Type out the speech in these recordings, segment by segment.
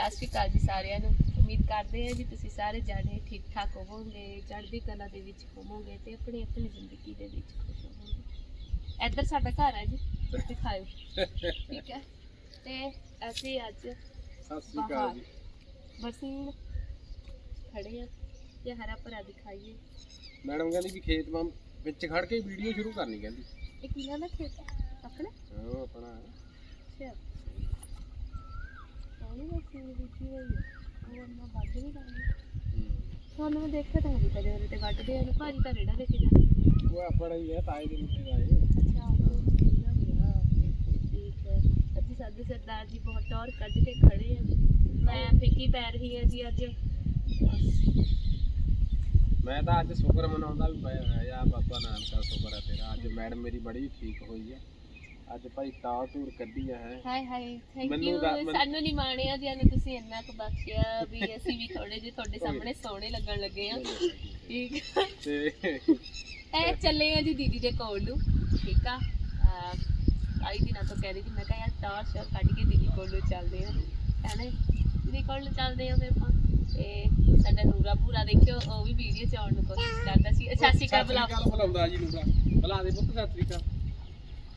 ਸਤਿ ਸ਼੍ਰੀ ਅਕਾਲ ਜੀ ਸਾਰਿਆਂ ਨੂੰ। ਉਮੀਦ ਕਰਦੇ ਹਾਂ ਜੀ ਤੁਸੀਂ ਸਾਰੇ ਜਾਣੇ ਠੀਕ ਠਾਕ ਹੋਵੋਗੇ ਚੜ੍ਹਦੀ ਕਲਾ ਦੇ ਵਿੱਚ ਹੋਵੋਗੇ ਤੇ ਆਪਣੀ ਆਪਣੀ ਜ਼ਿੰਦਗੀ ਦੇ ਵਿੱਚ ਖੁਸ਼ ਹੋਵੋਗੇ। ਇੱਧਰ ਸਾਡਾ ਘਰ ਹੈ ਜੀ ਦਿਖਾਓ ਠੀਕ ਹੈ। ਤੇ ਅਸੀਂ ਅੱਜ ਸਤਿ ਸ੍ਰੀ ਅਕਾਲ ਜੀ। ਬਰਸੀਨ ਖੜੇ ਆ ਤੇ ਹਰਾ ਭਰਾ ਦਿਖਾਈਏ। ਮੈਡਮ ਕਹਿੰਦੀ ਵੀ ਖੇਤ ਵਾਂ ਵਿੱਚ ਖੜ ਕੇ ਵੀਡੀਓ ਸ਼ੁਰੂ ਕਰਨੀ ਕਹਿੰਦੀ। ਇਹ ਕਿਹਨਾਂ ਦਾ ਖੇਤ ਹੈ? ਆਪਣਾ? ਹਾਂ ਆਪਣਾ। ਅੱਛਾ। ਸੋਹਣੀ ਬਰਸੀਨ ਬੀਜੀ ਹੋਈ ਹੈ ਉਹ ਅੰਮਾ ਵੱਢ ਕਰਦੀ ਹੂੰ। ਤੁਹਾਨੂੰ ਮੈਂ ਦੇਖਿਆ ਤਾਂ ਨਹੀਂ ਕਦੇ ਉਹਦੇ ਤੇ ਵੱਢਦੇ ਆ ਭਾਜੀ ਤਾਂ ਰੇੜਾ ਦੇ ਕੇ ਜਾਂਦੇ ਉਹ ਆਪਣਾ ਹੀ ਹੈ ਤਾਏ ਦੇ ਮੁੰਡੇ ਦਾ ਇਹ। ਅੱਛਾ ਉਹ ਕਿੰਨਾ ਹੋਇਆ ਠੀਕ ਹੈ ਅਸੀਂ ਸਾਡੇ ਸਰਦਾਰ ਜੀ ਬਹੁਤ ਟੌਰ ਕੱਢ ਕੇ ਖੜੇ ਆ। ਮੈਂ ਫਿੱਕੀ ਪੈ ਰਹੀ ਹਾਂ ਜੀ ਅੱਜ। ਮੈਂ ਤਾਂ ਅੱਜ ਸ਼ੁਕਰ ਮਨਾਉਂਦਾ ਵੀ ਪਿਆ ਯਾ ਬਾਬਾ ਨਾਨਕ ਸ਼ੁਕਰ ਹੈ ਤੇਰਾ। ਅੱਜ ਮੈਡਮ ਮੇਰੀ ਬੜੀ ਠੀਕ ਹੋਈ ਹੈ ਅੱਜ ਭਾਈ ਟਾਲ ਟੂਰ ਕੱਢੀ ਹੈ। ਹਾਏ ਹਾਏ ਥੈਂਕ ਮੈਨੂੰ ਯੂ ਮੈਨੂੰ- ਸਾਨੂੰ ਨਹੀਂ ਮਾਣਿਆ ਜੀ ਨੂੰ ਤੁਸੀਂ ਇੰਨਾ ਕੁ ਬਖਸ਼ਿਆ ਵੀ ਅਸੀਂ ਵੀ ਥੋੜੇ ਜਿਹੇ ਤੁਹਾਡੇ ਸਾਹਮਣੇ ਸੋਹਣੇ ਲੱਗਣ ਲੱਗੇ ਆ ਠੀਕ ਆ। ਤੇ ਇਹ ਚੱਲੇ ਆ ਜੀ ਦੀਦੀ ਦੇ ਕੋਲ ਨੂੰ। ਠੀਕ ਆ। ਅਹ ਆਈ ਦਿਨਾਂ ਤੋਂ ਕਹਿ ਰਹੀ ਸੀ ਮੈਂ ਕਿਹਾ ਯਾਰ ਟਾਰ ਸ਼ਰ ਕੱਢ ਕੇ ਦੀਦੀ ਕੋਲ ਨੂੰ ਚੱਲਦੇ ਆ ਕਹਿੰਦੇ ਦੀਦੀ ਕੋਲ ਨੂੰ ਚੱਲਦੇ ਆ ਫਿਰ ਆਪਾਂ। ਤੇ ਸਾਡਾ ਨੂਰਾ ਪੂਰਾ ਦੇਖਿਓ ਉਹ ਵੀ ਵੀਡੀਓ ਚ ਆਉਣ ਨੂੰ ਕੋਸ਼ਿਸ਼ ਕਰਦਾ ਸੀ। ਸਤਿ ਸ਼੍ਰੀ ਅਕਾਲ ਬੁਲਾ ਬੁਲਾਉਂਦਾ ਜੀ ਨੂਰਾ। ਬੁਲਾ ਦੇ ਪੁੱਤ ਸਤਿ ਸ੍ਰੀ ਅਕਾਲ।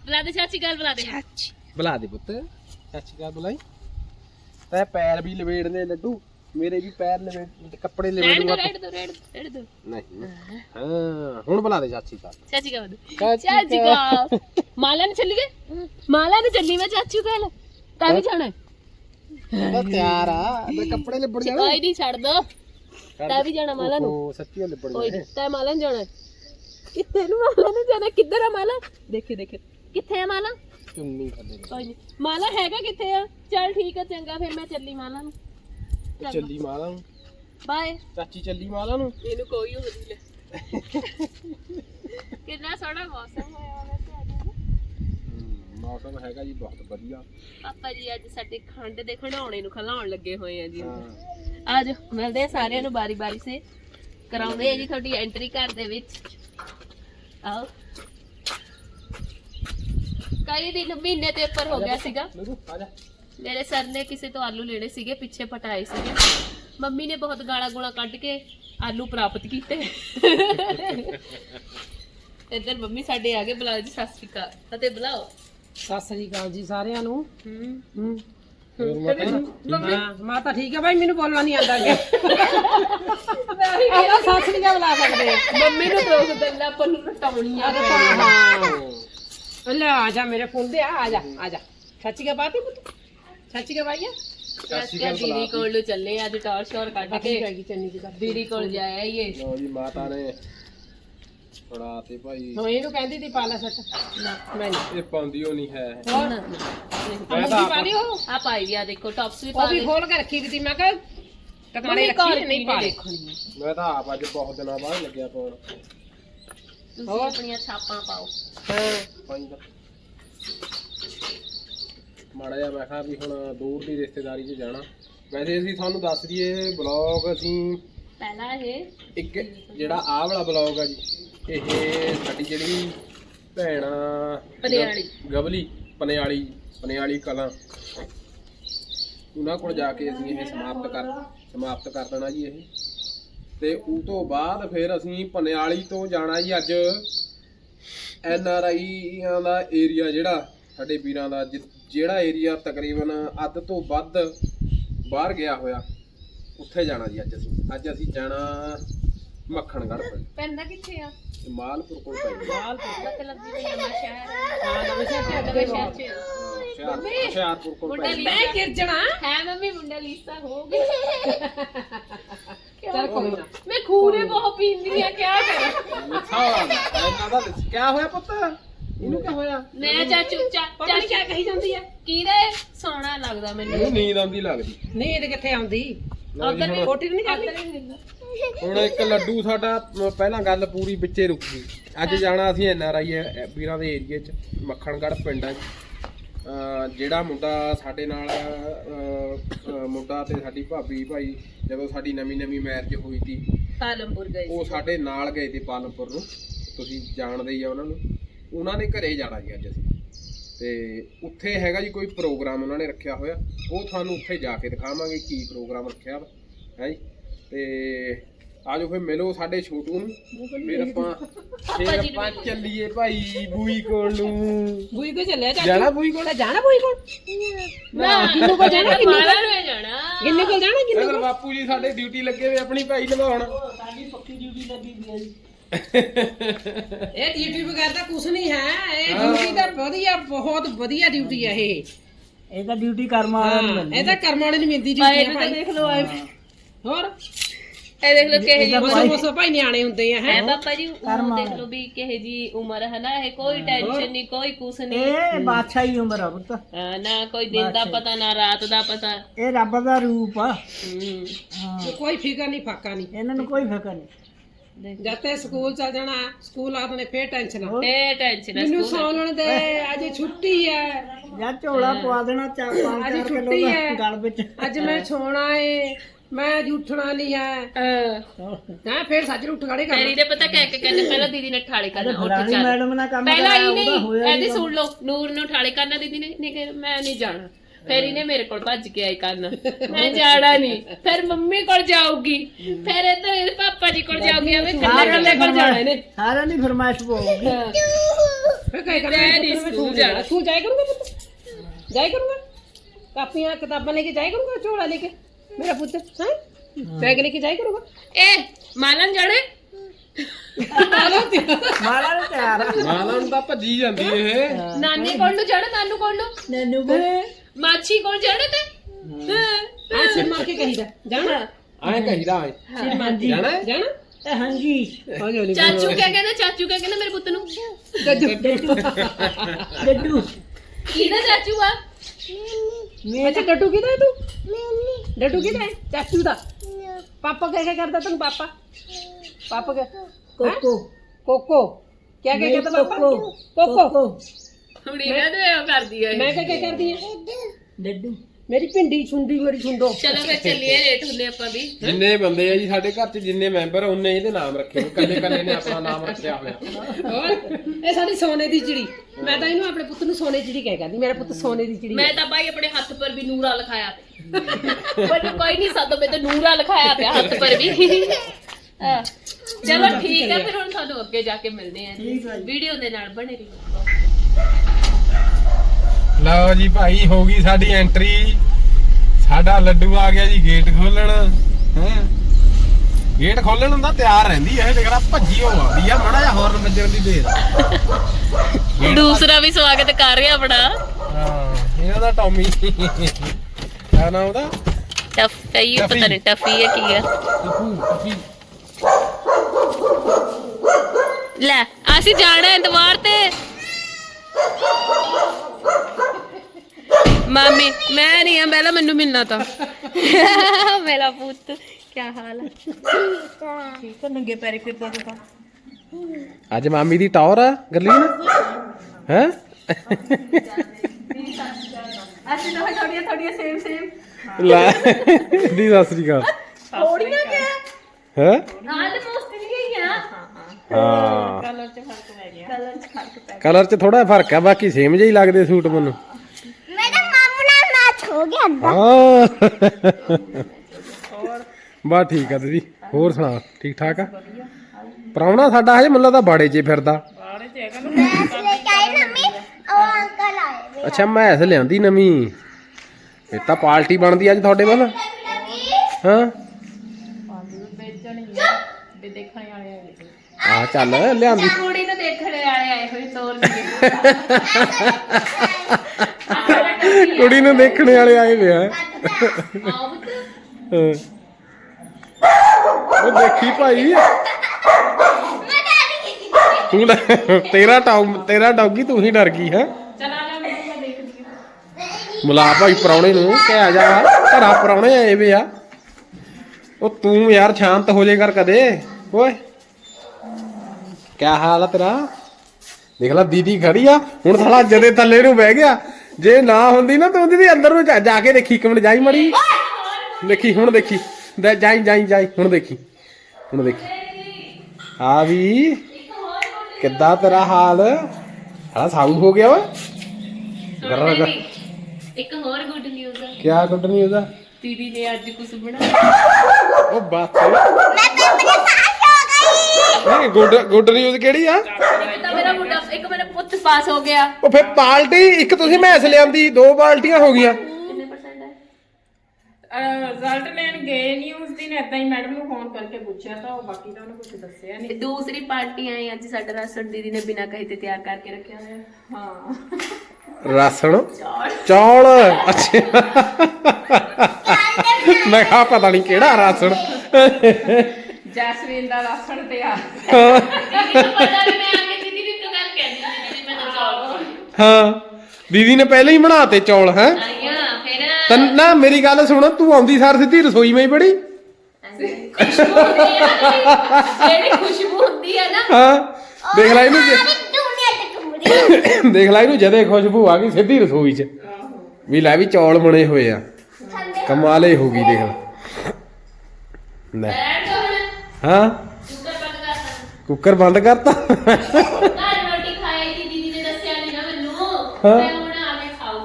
ਬੁਲਾ ਦੇ ਸ਼੍ਰੀ ਅਕਾਲ ਬੁਲਾ ਦੇ। ਬੁਲਾ ਦੇ ਪੁੱਤ। ਸ਼੍ਰੀ ਅਕਾਲ ਬੁਲਾਈ। ਤੈ ਪੈਰ ਵੀ ਲਵੇੜਨੇ ਲੱਡੂ। ਮੇਰੇ ਵੀ ਪੈਰ ਲਵੇੜ ਕੱਪੜੇ ਦੋ ਲਵੇੜੂਗਾ ਰਹਿਣ ਦੋ ਰਹਿਣ ਦੋ ਰਹਿਣ ਦੋ। ਨਹੀਂ। ਹਾਂ। ਹੁਣ ਬੁਲਾ ਦੇ ਸਤਿ ਸ਼੍ਰੀ ਅਕਾਲ ਸਤਿ ਸਤਿ ਸ਼੍ਰੀ ਅਕਾਲ ਮਾਲਾ ਨੂੰ ਚੱਲੀ ਗਏ ਮਾਲਾ ਨੂੰ ਚੱਲੀ ਮੈਂ ਚਾਚੂ ਕੋਲ। ਤਾਂ ਵੀ ਜਾਣਾ ਮੈਂ ਤਿਆਰ ਆ। ਮੈਂ ਕੱਪੜੇ ਲਿਬੜ ਜਾਣਾ। ਕੋਈ ਨਹੀਂ ਛੱਡ ਦੋ। ਤਾਂ ਵੀ ਜਾਣਾ ਮਾਲਾ ਨੂੰ। ਉਹ ਸੱਚੀ ਲਿਬੜ ਜਾਣਾ। ਨਹੀਂ ਤੈ ਮਾਲਾ ਨੂੰ ਜਾਣਾ ਕਿੱਥੇ ਨੂੰ ਮਾਲਾ ਨੂੰ ਜਾਣਾ ਕਿੱਧਰ ਆ ਮਾਲਾ? ਦੇਖੇ ਦੇਖੇ। ਕਿੱਥੇ ਆ ਮਾਲਾ? ਚੁੰਨੀ ਥੱਲੇ ਨੂੰ। ਕੋਈ ਨਹੀਂ ਮਾਲਾ ਹੈਗਾ ਕਿੱਥੇ ਆ? ਚੱਲ ਠੀਕ ਆ ਚੰਗਾ ਫਿਰ ਮੈਂ ਚੱਲੀ ਮਾਲਾ ਨੂੰ। ਚੱਲੀ ਮਾਲਾ ਨੂੰ। ਬਾਏ ਚਾਚੀ ਚੱਲੀ ਮਾਲਾ ਨੂੰ? ਇਹਨੂੰ ਕੋਈ ਹੋ ਨਹੀਂ ਲੈ। ਕਿੰਨਾ ਸੋਹਣਾ ਮੌਸਮ ਹੋਇਆ ਨਾ। ਮੌਸਮ ਹੈਗਾ ਜੀ ਬਹੁਤ ਵਧੀਆ। ਪਾਪਾ ਜੀ ਅੱਜ ਸਾਡੇ ਖੰਡ ਦੇ ਖਿਡੌਣੇ ਨੂੰ ਖਲਾਉਣ ਲੱਗੇ ਹੋਏ ਆ ਜੀ। ਹਾਂ। ਅੱਜ ਮਿਲਦੇ ਆ ਸਾਰਿਆਂ ਨੂੰ ਬਾਰੀ ਬਾਰੀ ਸੇ। ਕਰਾਉਂਦੇ ਆ ਜੀ ਤੁਹਾਡੀ ਐਂਟਰੀ ਘਰ ਦੇ ਵਿੱਚ। ਆਓ। ਕਈ ਦਿਨ ਮਹੀਨੇ ਤੇ ਉੱਪਰ ਹੋ ਗਿਆ ਸੀਗਾ ਲੂ ਆ ਜਾ ਮੇਰੇ ਸਰ ਨੇ ਕਿਸੇ ਤੋਂ ਆਲੂ ਲੈਣੇ ਸੀਗੇ ਪਿੱਛੇ ਪਟਾਏ ਸੀਗੇ ਮੰਮੀ ਨੇ ਬਹੁਤ ਗਾਲਾਂ ਗੋਲਾਂ ਕੱਢ ਕੇ ਆਲੂ ਪ੍ਰਾਪਤ ਕੀਤੇ ਇੱਧਰ ਮੰਮੀ ਸਾਡੇ ਆ ਗਏ ਬੁਲਾਓ ਜੀ ਸਤਿ ਸ਼੍ਰੀ ਅਕਾਲ ਅਤੇ ਬੁਲਾਓ ਸਤਿ ਸ੍ਰੀ ਅਕਾਲ ਜੀ ਸਾਰਿਆਂ ਨੂੰ ਹੂੰ ਹੂੰ ਹੋਰ ਮਾਤਾ ਹਾਂ ਮਾਤਾ ਠੀਕ ਹੈ ਭਾਈ ਮੈਨੂੰ ਬੋਲਣਾ ਨਹੀਂ ਆਉਂਦਾ ਗਿਆ ਆਪਾਂ ਸਤਿ ਸ੍ਰੀ ਅਕਾਲ ਬੁਲਾ ਸਕਦੇ ਆ ਮੰਮੀ ਨੂੰ ਦੋਗ ਦਿੰਦਾ ਆਪਾਂ ਨੂੰ ਰਟਾਉਣੀਆਂ ਹਾਂ ਲੈ ਆ ਜਾ ਮੇਰੇ ਫੋਨ ਤੇ ਆ ਆ ਜਾ ਆ ਜਾ। ਸੱਚੀ ਕਾ ਬਾਤ ਹੈ ਪੁੱਤ ਸੱਚੀ ਕਾ ਸ਼੍ਰੀ ਅਕਾਲ ਦੀਦੀ ਕੋਲ ਚੱਲੇ ਅੱਜ ਟੌਰ ਸ਼ੋਰ ਕੱਢ ਕੇ। ਹੈਗੀ ਚੰਨੀ ਜੀ ਦਾ। ਦੀਦੀ ਕੋਲ ਜਾਇਆ ਇਹ ਲੋ ਜੀ ਮਾਤਾ ਨੇ ਫੜਾ ਤੇ ਭਾਈ। ਹਾਂ ਇਹਨੂੰ ਕਹਿੰਦੀ ਤੀ ਪਾਲਾ ਸੱਟ। ਨਾ ਮੈਂ ਨਹੀਂ ਇਹ ਪਾਉਂਦੀ ਉਹ ਨਹੀਂ ਹੈ। ਹੋਰ? ਅੰਮੀ ਪਾ ਉਹ? ਆ ਪਾਈ ਵੀ ਆ ਦੇਖੋ ਟੌਪਸ ਵੀ ਪਾ ਉਹ ਵੀ ਖੋਲ ਕੇ ਰੱਖੀ ਦਿੱਤੀ ਮੈਂ ਕਿਹਾ ਟਕਾਣੇ ਰੱਖੀ ਨਹੀਂ ਪਾ ਦੇਖਣੀ। ਮੈਂ ਤਾਂ ਆਪ ਅੱਜ ਬਹੁਤ ਦਿਨਾਂ ਬਾਅਦ ਲੱਗਿਆ ਪਾਉਣ ਤੁਸੀਂ? ਆਪਣੀਆਂ ਛਾਪਾਂ ਪਾਓ। ਹਾਂ। ਪਾਈ ਦਾ। ਮਾੜਾ ਜਿਹਾ ਮੈਂ ਕਿਹਾ ਵੀ ਹੁਣ ਦੂਰ ਦੀ ਰਿਸ਼ਤੇਦਾਰੀ 'ਚ ਜਾਣਾ। ਵੈਸੇ ਅਸੀਂ ਤੁਹਾਨੂੰ ਦੱਸ ਦਈਏ ਬਲੌਗ ਅਸੀਂ ਪਹਿਲਾ ਇਹ ਇੱਕ ਜਿਹੜਾ ਆਹ ਵਾਲਾ ਬਲੌਗ ਆ ਜੀ ਇਹ ਸਾਡੀ ਜਿਹੜੀ ਭੈਣ ਪਨਿਆਲੀ। ਗਬਲੀ ਪਨਿਆਲੀ ਪਨਿਆਲੀ ਕਲਾਂ। ਉਹਨਾਂ ਕੋਲ ਜਾ ਕੇ ਅਸੀਂ ਇਹ ਸਮਾਪਤ ਕਰ ਸਮਾਪਤ ਕਰ ਦੇਣਾ ਜੀ ਇਹ। ਤੇ ਉਹ ਤੋਂ ਬਾਅਦ ਫਿਰ ਅਸੀਂ ਪਨਿਆਲੀ ਤੋਂ ਜਾਣਾ ਜੀ ਅੱਜ ਐਨ ਆਰ ਆਈਆਂ ਦਾ ਏਰੀਆ ਜਿਹੜਾ ਸਾਡੇ ਵੀਰਾਂ ਦਾ ਜਿ- ਜਿਹੜਾ ਏਰੀਆ ਤਕਰੀਬਨ ਅੱਧ ਤੋਂ ਵੱਧ ਬਾਹਰ ਗਿਆ ਹੋਇਆ ਉੱਥੇ ਜਾਣਾ ਜੀ ਅੱਜ ਅਸੀਂ। ਅੱਜ ਅਸੀਂ ਜਾਣਾ ਮੱਖਣਗੜ੍ਹ ਪਿੰਡ ਪੈਂਦਾ ਕਿੱਥੇ ਆ? ਮਾਲਪੁਰ ਕੋਲ ਪੈਂਦਾ। ਮਤਲਬ ਜਿਵੇਂ ਨਵਾਂ ਸ਼ਹਿਰ ਤੇ ਨਵੇਂ ਸ਼ਹਿਰ ਚ। ਹੁਸ਼ਿਆਰਪੁਰ ਹੁਸ਼ਿਆਰਪੁਰ ਕੋਲ ਮੁੰਡਾ ਪੈਂਦਾ ਲੀਸਾ ਮੈਂ ਗਿਰ ਜਾਣਾ ਹੈ ਮੰਮੀ ਮੁੰਡਾ ਲੀਸਾ ਹੋ ਗਈ ਚੱਲ ਕੋਈ ਨਾ। ਮੈਂ ਖੂਰੇ ਬਹੁਤ ਪੀਂਦੀ ਆ ਕਿਆ ਕਰਾਂ? ਮਿੱਠਾ ਇਹਨਾਂ ਦਾ ਕੀ ਹੋਇਆ ਪੁੱਤ? ਇਹਨੂੰ ਕੀ ਹੋਇਆ? ਮੈਂ ਚਾਚੂ ਚਾ ਪਤਾ ਨਹੀਂ ਕਿਆ ਕਹੀ ਜਾਂਦੀ ਆ। ਕਿਹਦੇ ਸੋਹਣਾ ਲੱਗਦਾ ਮੈਨੂੰ? ਇਹਨੂੰ ਨੀਂਦ ਆਉਂਦੀ ਲੱਗਦੀ। ਨੀਂਦ ਕਿੱਥੇ ਆਉਂਦੀ? ਲਓ ਜੀ ਉਧਰ ਵੀ ਹੁਣ- ਨਹੀਂ ਵੀ ਦਿੰਦਾ ਇੱਕ ਲੱਡੂ ਸਾਡਾ ਪਹਿਲਾਂ ਗੱਲ ਪੂਰੀ ਵਿੱਚੇ ਰੁਕ ਗਈ। ਅੱਜ ਜਾਣਾ ਅਸੀਂ ਐਨ ਆਰ ਆਈ ਵੀਰਾਂ ਦੇ ਏਰੀਏ 'ਚ ਮੱਖਣਗੜ੍ਹ ਪਿੰਡ ਅਹ ਜਿਹੜਾ ਮੁੰਡਾ ਸਾਡੇ ਨਾਲ ਮੁੰਡਾ ਤੇ ਸਾਡੀ ਭਾਬੀ ਭਾਈ ਜਦੋਂ ਸਾਡੀ ਨਵੀਂ ਨਵੀਂ ਮੈਰਿਜ ਹੋਈ ਸੀ ਪਾਲਮਪੁਰ ਗਏ ਉਹ ਸਾਡੇ ਨਾਲ ਗਏ ਤੇ ਪਾਲਮਪੁਰ ਨੂੰ। ਤੁਸੀਂ ਜਾਣਦੇ ਹੀ ਆ ਉਹਨਾਂ ਨੂੰ। ਉਹਨਾਂ ਦੇ ਘਰੇ ਜਾਣਾ ਜੀ ਅੱਜ ਅਸੀਂ। ਤੇ ਉੱਥੇ ਹੈਗਾ ਜੀ ਕੋਈ ਪ੍ਰੋਗਰਾਮ ਉਹਨਾਂ ਨੇ ਰੱਖਿਆ ਹੋਇਆ। ਉਹ ਤੁਹਾਨੂੰ ਉੱਥੇ ਜਾ ਕੇ ਦਿਖਾਵਾਂਗੇ ਕੀ ਪ੍ਰੋਗਰਾਮ ਰੱਖਿਆ ਵਾ। ਹੈ ਜੀ? ਤੇ ਆਜੋ ਫਿਰ ਮਿਲੋ ਸਾਡੇ ਛੋਟੂ ਨੂੰ। ਫਿਰ ਆਪਾਂ ਫਿਰ ਆਪਾਂ ਚੱਲੀਏ ਭਾਈ ਬੂਈ ਕੋਲ। ਨੂੰ ਬੂਈ ਕੋ ਚੱਲਿਆ ਚਾਚੂ? ਜਾਣਾ ਬੂਈ ਕੋਲ? ਜਾਣਾ ਬੂਈ ਕੋਲ? ਨਾ। ਕਿੰਨੂ ਕੋਲ ਜਾਣਾ ਕਿੰਨੂ ਇਹ ਜਾਣਾ। ਕਿੰਨੇ ਕੋਲ ਜਾਣਾ ਕਿੰਨੂ ਅਗਰ ਬਾਪੂ ਜੀ ਸਾਡੇ ਡਿਊਟੀ ਲੱਗੇ ਹੋਏ ਆਪਣੀ ਭਾਈ ਨਿਭਾਉਣ। ਇਹ ਡਿਊਟੀ ਵਗੈਰ ਤਾਂ ਕੁਝ ਨਹੀਂ ਹੈ। ਇਹ ਡਿਊਟੀ ਤਾਂ ਵਧੀਆ ਬਹੁਤ ਵਧੀਆ ਡਿਊਟੀ ਹੈ ਇਹ। ਇਹ ਤਾਂ ਡਿਊਟੀ ਕਰਮ ਵਾਲਿਆਂ ਨੂੰ ਹਾਂ, ਮਿਲਦੀ ਇਹ ਤਾਂ ਕਰਮ ਵਾਲੇ ਨੂੰ ਮਿਲਦੀ ਡਿਊਟੀ ਦੇਖ ਲਓ ਆਏ। ਹੋਰ? ਇਹ ਦੇਖ ਲਓ ਕਿਹੇ ਜੀ ਮਸੋ ਮਸੋ ਭਾਈ ਨਿਆਣੇ ਹੁੰਦੇ ਆ ਹੈ? ਹੈ ਪਾਪਾ ਜੀ ਉਹ ਦੇਖ ਲਓ ਵੀ ਕਿਹੇ ਜੀ ਉਮਰ ਹੈ ਨਾ ਇਹ ਕੋਈ ਟੈਨਸ਼ਨ ਨਹੀਂ ਕੋਈ ਕੁਛ ਨਹੀਂ। ਇਹ ਬਾਦਸ਼ਾਹੀ ਉਮਰ ਆ ਪੁੱਤ। ਹਾਂ, ਨਾ ਕੋਈ ਦਿਨ ਦਾ ਪਤਾ ਨਾ ਰਾਤ ਦਾ ਪਤਾ। ਇਹ ਰੱਬ ਦਾ ਰੂਪ ਆ। ਹੂੰ। ਹਾਂ। ਕੋਈ ਫਿਕਰ ਨਹੀਂ ਫਾਕਾ ਨਹੀਂ। ਇਹਨਾਂ ਨੂੰ ਕੋਈ ਫਿਕਰ ਨਹੀਂ। ਜਦ ਤੇ ਸਕੂਲ ਚੱਲ ਜਾਣਾ ਸਕੂਲ ਆਦਨੇ ਫੇਰ ਟੈਨਸ਼ਨ ਆ। ਤੇ ਟੈਨਸ਼ਨ ਹੈ ਮੈਨੂੰ ਸੌਣ ਦੇ ਅੱਜ ਛੁੱਟੀ ਹੈ ਜਾਂ ਝੋਲਾ ਪਵਾ ਦੇਣਾ ਚਾਰ ਪੰਜ ਅੱਜ ਚਾਰ ਛੁੱਟੀ ਹੈ। ਦਾ ਗਲ ਵਿੱਚ। ਅੱਜ ਮੈਂ ਸੌਣਾ ਏ। ਮੈਂ ਅੱਜ ਉੱਠਣਾ ਨਹੀਂ ਹੈ ਹਾਂ। ਹਾਂ ਫੇਰ ਸੱਜ ਨੂੰ ਉੱਠ ਖੜੇ ਕਰ ਮੇਰੀ ਨੇ ਪਤਾ ਕਹਿ ਕੇ ਕਹਿੰਦੇ ਪਹਿਲਾਂ ਦੀਦੀ ਨੇ ਠਾਲੇ ਕਰਨਾ ਉੱਠ ਫਲਾਣੀ ਚੱਲ ਮੈਡਮ ਨਾਲ ਕੰਮ ਪਹਿਲਾਂ ਕਰਾਇਆ ਹੀ ਉਹਦਾ ਨਹੀਂ ਹੋਇਆ ਇਹਦੀ ਸੁਣ ਲਓ ਨੂਰ ਨੂੰ ਠਾਲੇ ਕਰਨਾ ਦੀਦੀ ਨੇ ਨਹੀਂ ਕਿ ਮੈਂ ਨਹੀਂ ਜਾਣਾ। ਫਿਰ ਇਹਨੇ ਮੇਰੇ ਕੋਲ ਭੱਜ ਕੇ ਆਈ ਕਰਨ। ਮੈਂ ਜਾਣਾ ਨਹੀਂ ਫਿਰ ਮੰਮੀ ਕੋਲ ਜਾਊਗੀ ਫਿਰ ਇੱਧਰ ਇਹਦੇ ਪਾਪਾ ਜੀ ਕੋਲ ਜਾਊਗੀ ਐਵੇਂ ਕੱਲੇ ਕੱਲੇ ਕੋਲ ਜਾਣਾ ਇਹਨੇ। ਸਾਰਿਆਂ ਦੀ ਫਰਮਾਇਸ਼ ਪਊਗੀ। ਫੇਰ ਕਹੇ ਕਰ ਮੈਂ ਨਹੀਂ ਸਕੂਲ ਜਾਣਾ। ਸਕੂਲ ਜਾਇਆ ਕਰੂੰਗਾ ਪੁੱਤ? ਜਾਇਆ ਕਰੂੰਗਾ? ਕਾਪੀਆਂ ਕਿਤਾਬਾਂ ਲੈ ਕੇ ਜਾਇਆ ਕਰੂੰਗਾ ਝੋਲਾ ਲੈ ਕੇ? ਮੇਰਾ ਪੁੱਤ ਹਾਂ ਬੈਗ ਲੈ ਕੇ ਜਾਇਆ ਕਰੂੰਗਾ ਏ ਮਾਲਨ ਜਾਣੇ ਮਾਲਾ ਨੂੰ ਤਿਆਰ ਆ ਮਾਲਾ ਨੂੰ ਤਾਂ ਭੱਜੀ ਜਾਂਦੀ ਇਹ ਨਾਨੀ ਕੋਲ ਨੂੰ ਜਾਣਾ ਨਾਨੂ ਕੋਲ ਨੂੰ ਨੈਨੂ ਕੋ ਮਾਛੀ ਕੋਲ ਜਾਣਾ ਤੇ ਹਾਂ। ਆ ਸਿਰ ਮਾਰ ਕੇ ਕਹੀਦਾ ਜਾਣਾ ਐਂ ਕਹੀਦਾ ਐਂ ਹਾਂਜੀ ਜਾਣਾ ਹੈ? ਜਾਣਾ ਇਹ ਹਾਂਜੀ ਹੌਲੀ ਹੌਲੀ ਚਾਚੂ ਕਿਆ ਕਹਿੰਦਾ ਚਾਚੂ ਕਿਆ ਕਹਿੰਦਾ ਮੇਰੇ ਪੁੱਤ ਨੂੰ ਡੱਡੂ ਕਿਹਦਾ ਚਾਚੂ ਆ ਅੱਛਾ ਡੱਡੂ ਕਿਹਦਾ ਹੈ ਤੂੰ? ਡੱਡੂ ਕਿਹਦਾ ਹੈ? ਚਾਚੂ ਦਾ। ਪਾਪਾ ਕਹਿ ਕੇ ਕਰਦਾ ਤੈਨੂੰ ਪਾਪਾ। ਪਾਪਾ ਕਹਿ ਕੋਕੋ। ਕੋਕੋ। ਕਿਆ ਕਹਿ ਕਰਦਾ ਪਾਪਾ? ਕੋਕੋ। ਹੁਣ ਇਹਨਾਂ ਦੇ ਉਹ ਕਰਦੀ ਆ ਮੈਂ ਕਹਿ ਕੇ ਕਰਦੀ ਹਾਂ ਡੱਡੂ। ਮੇਰੀ ਭਿੰਡੀ ਛੁੰਡੀ ਮੇਰੀ ਛੁੰਡੋ। ਚਲੋ ਫਿਰ ਚੱਲੀਏ ਲੇਟ ਹੁੰਦੇ ਆਪਾਂ ਵੀ। ਜਿੰਨੇ ਬੰਦੇ ਆ ਜੀ ਸਾਡੇ ਘਰ 'ਚ ਜਿੰਨੇ ਮੈਂਬਰ ਉਹਨੇ ਇਹਦੇ ਨਾਮ ਰੱਖੇ ਕੱਲੇ ਕੱਲੇ ਨੇ ਆਪਣਾ ਨਾਮ ਰੱਖਿਆ ਹੋਇਆ। ਹੋਰ? ਇਹ ਸਾਡੀ ਸੋਨੇ ਦੀ ਚਿੜੀ। ਮੈਂ ਤਾਂ ਇਹਨੂੰ ਆਪਣੇ ਪੁੱਤ ਨੂੰ ਸੋਨੇ ਦੀ ਚਿੜੀ ਕਹਿ ਕਰਦੀ ਮੇਰਾ ਪੁੱਤ ਸੋਨੇ ਦੀ ਚਿੜੀ ਮੈਂ ਤਾਂ ਭਾਈ ਆਪਣੇ ਹੱਥ ਪਰ ਵੀ ਨੂਰਾ ਲਿਖਾਇਆ ਤੇ ਮੈਨੂੰ ਕੋਈ ਨਹੀਂ ਸਕਦਾ ਮੈਂ ਤਾਂ ਨੂਰਾ ਲਿਖਾਇਆ ਪਿਆ ਹੱਥ ਪਰ ਵੀ। ਹਾਂ। ਚਲੋ ਠੀਕ ਹੈ ਫਿਰ ਹੁਣ ਤੁਹਾਨੂੰ ਅੱਗੇ ਜਾ ਕੇ ਮਿਲਦੇ ਆਂ ਵੀਡੀਓ ਦੇ ਨਾਲ ਬਣੇ ਰਹੋ। ਲਓ ਜੀ ਭਾਈ ਹੋ ਗਈ ਸਾਡੀ ਐਂਟਰੀ ਸਾਡਾ ਲੱਡੂ ਆ ਗਿਆ ਜੀ ਗੇਟ ਖੋਲਣ। ਹੈ? ਗੇਟ ਖੋਲਣ ਹੁੰਦਾ ਤਿਆਰ ਰਹਿੰਦੀ ਐ ਦੇਖਣਾ ਭੱਜੀ ਹੋ ਆਉਂਦੀ ਆ ਮਾੜਾ ਜਿਹਾ ਹਾਰਨ ਵੱਜਣ ਦੀ ਦੇਰ ਦੂਸਰਾ ਵੀ ਸਵਾਗਤ ਕਰ ਰਿਹਾ ਆਪਣਾ। ਹਾਂ ਇਹਨਾਂ ਦਾ ਟੌਮੀ ਆ ਨਾ ਉਹਦਾ? ਟਫ ਕਈ ਪਤਾ ਨਹੀਂ ਟਫੀ ਹੈ ਕੀ ਹੈ ਟਫੀ ਲੈ ਅਸੀਂ ਜਾਣਾ ਐਤਵਾਰ ਤੇ। ਮਾਮੀ ਮੈਂ ਨਹੀਂ ਆ ਪਹਿਲਾਂ ਮੈਨੂੰ ਮਿਲਣਾ ਤਾਂ। ਮੇਰਾ ਪੁੱਤ ਕੀ ਹਾਲ ਹੈ ਠੀਕ ਹੈ ਨੰਗੇ ਪੈਰੀ ਫਿਰਦਾ ਤੂੰ ਤਾਂ। ਅੱਜ ਮਾਮੀ ਦੀ ਟੌਰ ਆ ਗੱਲੀ ਨਾ ਹੈ? ਅਸੀਂ ਤਾਂ ਥੋੜੀਆਂ ਥੋੜੀਆਂ ਸੇਮ ਸੇਮ ਲੈ ਦੀ ਸਾਸਰੀ ਕਾ ਥੋੜੀਆਂ ਕਿ ਹੈ? ਆਲਮੋਸਟ ਨਹੀਂ ਆ। ਹਾਂ। ਕਲਰ ਚ ਫ਼ਰਕ ਪੈ ਗਿਆ। ਕਲਰ ਚ ਥੋੜਾ ਫ਼ਰਕ ਆ ਬਾਕੀ ਸੇਮ ਜਿਹਾ ਲੱਗਦੇ ਸੂਟ ਮੈਨੂੰ। ਜਾਂਦਾ। ਬਾ ਠੀਕ ਆ ਦੀਦੀ ਹੋਰ ਸੁਣਾ ਠੀਕ ਠਾਕ ਆ? ਪ੍ਰਾਹੁਣਾ ਸਾਡਾ ਹਜੇ ਮੁੱਲਾ ਤਾਂ ਬਾੜੇ 'ਚ ਫਿਰਦਾ। ਮੈਂ ਅੱਛਾ ਮੈਂ ਐਸ ਲਿਆਂਦੀ ਨਵੀਂ। ਇਹ ਤਾਂ ਪਾਰਟੀ ਬਣਦੀ ਅੱਜ ਤੁਹਾਡੇ ਵੱਲ। ਹਾਂ। ਆ। ਚੱਲ ਲਿਆਂਦੀ। ਕੁੜੀ ਨੂੰ ਦੇਖਣ ਵਾਲੇ ਆਏ ਹੋਏ ਤੋਰ ਲਈ ਕੁੜੀ ਨੂੰ ਦੇਖਣੇ ਵਾਲੇ ਆਏ ਵੇ ਆ। ਉਹ ਦੇਖੀ ਭਾਈ। ਤੂੰ ਤੇਰਾ ਟੌਮ ਤੇਰਾ ਡੌਗੀ ਤੂੰ ਹੀ ਡਰ ਗਈ ਹੈ? ਮੁਲਾ ਭਾਈ ਪਰੌਣੇ ਨੂੰ ਕਿ ਆ ਜਾ। ਘਰਾਂ ਪਰੌਣੇ ਆਏ ਵੇ ਆ। ਉਹ ਤੂੰ ਯਾਰ ਸ਼ਾਂਤ ਹੋ ਜੇ ਕਰ ਕਦੇ। ਓਏ। ਕੀ ਹਾਲ ਆ ਤੇਰਾ? ਦੇਖ ਲੈ ਦੀਦੀ ਖੜੀ ਆ ਹੁਣ ਸਾਲਾ ਜਦੇ ਥੱਲੇ ਨੂੰ ਬਹਿ ਗਿਆ ਜੇ ਨਾ ਹੁੰਦੀ ਨਾ ਤਾਂ ਉਹਦੀ ਅੰਦਰ ਨੂੰ ਜਾ- ਕੇ ਦੇਖੀ ਇੱਕ ਜਾਈ ਮੜੀ। ਦੇਖੀ ਹੁਣ ਦੇਖੀ ਜਾਈ ਜਾਈ ਜਾਈ ਹੁਣ ਦੇਖੀ ਹੁਣ ਦੇਖੀ। ਆ ਵੀ ਕਿੱਦਾਂ ਤੇਰਾ ਹਾਲ? ਹਲਾ ਸਾਊ ਹੋ ਗਿਆ ਵਾ ਗਰਰ ਇੱਕ ਹੋਰ ਗੁੱਡ ਨਿਊਜ਼ ਆ। ਕਿਆ ਗੁੱਡ ਨਿਊਜ਼ ਆ? ਦੀਦੀ ਨੇ ਅੱਜ ਕੁਝ ਬਣਾਇਆ। ਉਹ ਬਾਤ ਮੈਂ ਤਾਂ ਆਪਣੇ ਸਾਹ ਨਹੀਂ ਗੁੱਡ ਗੁੱਡ ਨਿਊਜ਼ ਕਿਹੜੀ ਆ? ਇੱਕ ਤਾਂ ਮੇਰਾ ਮੁੰਡਾ ਇੱਕ ਮੇਰਾ ਪੁੱਤ ਪਾਸ ਹੋ ਗਿਆ। ਉਹ ਫਿਰ ਪਾਰਟੀ ਇੱਕ ਤੁਸੀਂ ਮੈਸ ਲਿਆਂਦੀ ਦੋ ਬਾਲਟੀਆਂ ਹੋ ਗਈਆਂ। ਕਿੰਨੇ ਪਰਸੈਂਟ ਹੈ? ਰਿਜ਼ਲਟ ਲੈਣ ਗਏ ਨਹੀਂ ਉਸ ਦਿਨ ਏਦਾਂ ਹੀ ਮੈਡਮ ਨੂੰ ਫੋਨ ਕਰਕੇ ਪੁੱਛਿਆ ਤਾਂ ਉਹ ਬਾਕੀ ਤਾਂ ਉਹਨੇ ਕੁਝ ਦੱਸਿਆ ਨਹੀਂ। ਤੇ ਦੂਸਰੀ ਪਾਰਟੀ ਆਈ ਅੱਜ ਸਾਡਾ ਰਾਸ਼ਨ ਦੀਦੀ ਨੇ ਬਿਨਾਂ ਕਹੇ ਤੇ ਤਿਆਰ ਕਰਕੇ ਰੱਖਿਆ ਹੋਇਆ। ਹਾਂ। ਰਾਸਣ ਚੌਲ। ਚੌਲ? ਅੱਛਾ। ਮੈਂ ਕਿਹਾ ਪਤਾ ਨਹੀਂ ਕਿਹੜਾ ਰਾਸਣ ਜੈਸਮੀਨ ਦਾ ਰਾਸਣ ਤੇ ਆ ਹਾਂ। ਦੀਦੀ ਨੇ ਪਹਿਲਾਂ ਹੀ ਬਣਾਤੇ ਚੌਲ ਹੈ? ਨਾ ਮੇਰੀ ਗੱਲ ਸੁਣ ਤੂੰ ਆਉਂਦੀ ਸਾਰ ਸਿੱਧੀ ਰਸੋਈ ਮੈਂ ਬੜੀ। ਜਿਹੜੀ- ਖੁਸ਼ਬੂ ਹੁੰਦੀ ਆ ਨਾ। ਹਾਂ ਦੇਖ ਲੈ ਇਹਨੂੰ ਜੇ- ਦੁਨੀਆ ਤੇ ਕਮੂਰੀ ਦੇਖ ਲੈ ਇਹਨੂੰ ਜਦੇ ਖੁਸ਼ਬੂ ਆ ਗਈ ਸਿੱਧੀ ਰਸੋਈ 'ਚ। ਵੀ ਲੈ ਵੀ ਚੌਲ ਬਣੇ ਹੋਏ ਆ। ਕਮਾਲੇ ਹੋ ਗਈ ਦੇਖ ਲੈ। ਲੈ। ਰਹਿਣ ਦੋ ਹਾਂ? ਕੁੱਕਰ ਬੰਦ ਕਰਤਾ। ਕੁੱਕਰ ਬੰਦ ਕਰਤਾ? ਘਰ ਰੋਟੀ ਖਾਈ ਦੀਦੀ ਨੇ ਦੱਸਿਆ ਨਹੀਂ ਨਾ ਮੈਨੂੰ। ਹਾਂ। ਮੈਂ ਹੁਣ ਆ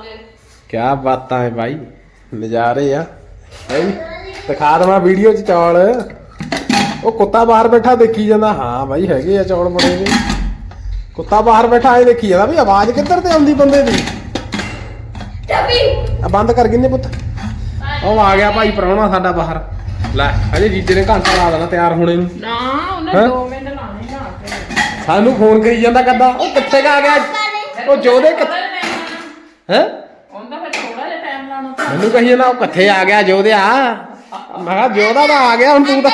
ਕੇ ਕਿਆ ਬਾਤਾਂ ਹੈ ਭਾਈ ਨਜ਼ਾਰੇ ਆ। ਹੈ ਨੀ? ਦਿਖਾ ਦਵਾਂ ਵੀਡੀਓ 'ਚ ਚੌਲ। ਉਹ ਕੁੱਤਾ ਬਾਹਰ ਬੈਠਾ ਦੇਖੀ ਜਾਂਦਾ। ਹਾਂ ਭਾਈ ਹੈਗੇ ਆ ਚੌਲ ਬਣੇ ਹੋਏ ਕੁੱਤਾ ਬਾਹਰ ਬੈਠਾ ਐ ਦੇਖੀ ਜਾਂਦਾ। ਵੀ ਆਵਾਜ਼ ਕਿੱਧਰ ਤੇ ਆਉਂਦੀ ਬੰਦੇ ਦੀ? ਟੱਪੀ ਆ ਬੰਦ ਕਰ ਗਿੰਨੇ ਪੁੱਤ? ਉਹ ਆ ਗਿਆ ਭਾਈ ਪ੍ਰਾਹੁਣਾ ਸਾਡਾ ਬਾਹਰ। ਲੈ ਅਜੇ ਜੀਜੇ ਨੇ ਘੰਟਾ ਲਾ ਦੇਣਾ ਤਿਆਰ ਹੋਣੇ ਨੂੰ। ਨਾ ਉਹਨੇ 2 ਮਿੰਟ ਲਾਣੇ ਨਾ ਸਾਨੂੰ ਫੋਨ ਕਰੀ ਜਾਂਦਾ ਕਰਦਾ ਉਹ ਕਿੱਥੇ ਕੁ ਗਿਆ? ਉਹ ਜੋਦੇ ਕਿੱਥੇ ਹੈ? ਮੈਨੂੰ ਕਹੀ ਜਾਂਦਾ ਉਹ ਕਿੱਥੇ ਆ ਗਿਆ ਜੋਦੇ ਆ? ਮੈਂ ਕਿਹਾ ਜੋਦਾ ਤਾਂ ਆ ਗਿਆ ਹੁਣ ਤੂੰ ਤਾਂ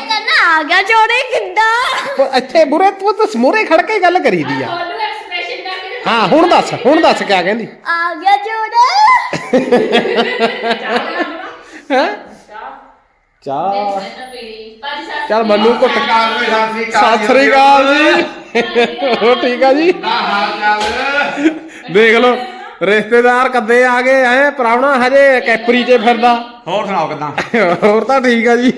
ਆ ਗਿਆ ਜੋੜੇ ਕਿੱਦਾਂ? ਪਰ ਇੱਥੇ ਬੁਰੇ ਤੂੰ ਤਾਂ ਸਮੂਰੇ ਖੜ ਕੇ ਗੱਲ ਕਰੀਦੀ ਆ। ਹਾਂ ਹੁਣ ਦੱਸ ਹੁਣ ਦੱਸ ਕਿਆ ਕਹਿੰਦੀ। ਆ ਗਿਆ ਜੋੜੇ ਹੈ? ਚਾਹ। ਚੱਲ ਮੈਨੂੰ ਘੁੱਟ ਸਤਿ ਸ੍ਰੀ ਅਕਾਲ ਜੀ ਹੋ ਠੀਕ ਆ ਜੀ? ਦੇਖ ਲਓ ਰਿਸ਼ਤੇਦਾਰ ਕੱਦੇ ਆ ਗਏ ਐ ਪ੍ਰਾਹੁਣਾ ਹਜੇ ਕੈਪਰੀ 'ਚ ਫਿਰਦਾ। ਹੋਰ ਸੁਣਾਓ ਕਿਦਾਂ? ਹੋਰ ਤਾਂ ਠੀਕ ਆ ਜੀ।